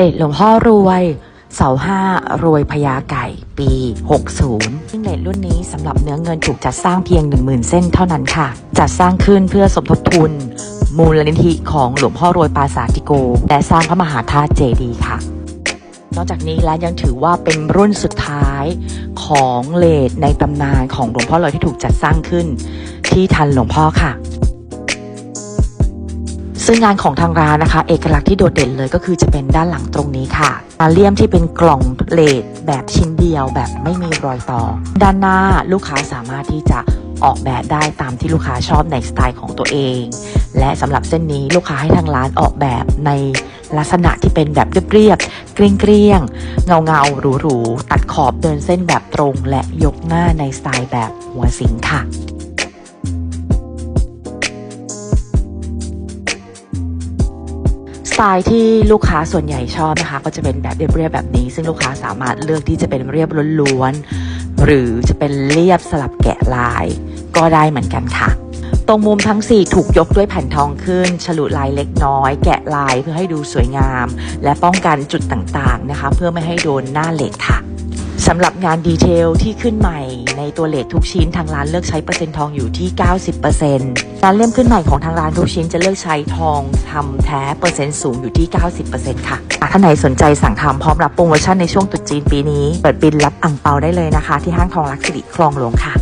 เดชหลวงพ่อรวยเสาห้ารวยพญาไก่ปี 60ซึ่งเลทรุ่นนี้สำหรับเนื้อเงินถูกจัดสร้างเพียง 10,000 เส้นเท่านั้นค่ะ จัดสร้างขึ้นเพื่อสมทบทุน มูลนิธิของหลวงพ่อรวยปราสาทติโก และสร้างพระมหาธาตุเจดีย์ค่ะ นอกจากนี้แล้วยังถือว่าเป็นรุ่นสุดท้ายของเลทในตำนานของหลวงพ่อรวยที่ถูกจัดสร้างขึ้น ที่ทันหลวงพ่อค่ะ ซึ่งงานของทางร้านนะคะ เอกลักษณ์ที่โดดเด่นเลยก็คือจะเป็นด้านหลังตรงนี้ค่ะมาเลี่ยมที่เป็นกล่องเลดแบบชิ้นเดียวแบบไม่มีรอยต่อ ด้านหน้าลูกค้าสามารถที่จะออกแบบได้ตามที่ลูกค้าชอบในสไตล์ของตัวเอง และสำหรับเส้นนี้ลูกค้าให้ทางร้านออกแบบในลักษณะที่เป็นแบบเรียบๆเกรียงๆเงาเงาๆหรูๆตัดขอบเดินเส้นแบบตรง และยกหน้าในสไตล์แบบหัวสิงค่ะ ไตล์ที่ลูกค้าส่วนใหญ่ชอบนะคะ ก็จะเป็นแบบเรียบๆแบบนี้ ซึ่งลูกค้าสามารถเลือกที่จะเป็นเรียบล้วนๆหรือจะเป็นเรียบสลับแกะลาย ก็ได้เหมือนกันค่ะ ตรงมุมทั้ง 4 ถูกยกด้วยแผ่นทองขึ้น ฉลุลายเล็กน้อย แกะลายเพื่อให้ดูสวยงาม และป้องกันจุดต่างๆนะคะ เพื่อไม่ให้โดนหน้าเหล็กค่ะ สำหรับงานดีเทลที่ขึ้นใหม่ในตัวเลททุกชิ้นทางร้านเลือกใช้เปอร์เซ็นต์ทองอยู่ที่ 90%กานเล่มขึ้นใหม่ของทางร้านทุกชิ้นจะเลือกใช้ทองทำแท้เปอร์เซ็นต์สูงอยู่ที่ 90%ค่ะอะท่านไหนสนใจสั่งทำพร้อมรับโปรโมชั่นในช่วงตรุษจีนปีนี้ เปิดบินรับอ่งเปาได้เลยนะคะ ที่ห้างทองลักษิริคลองหลวงค่ะ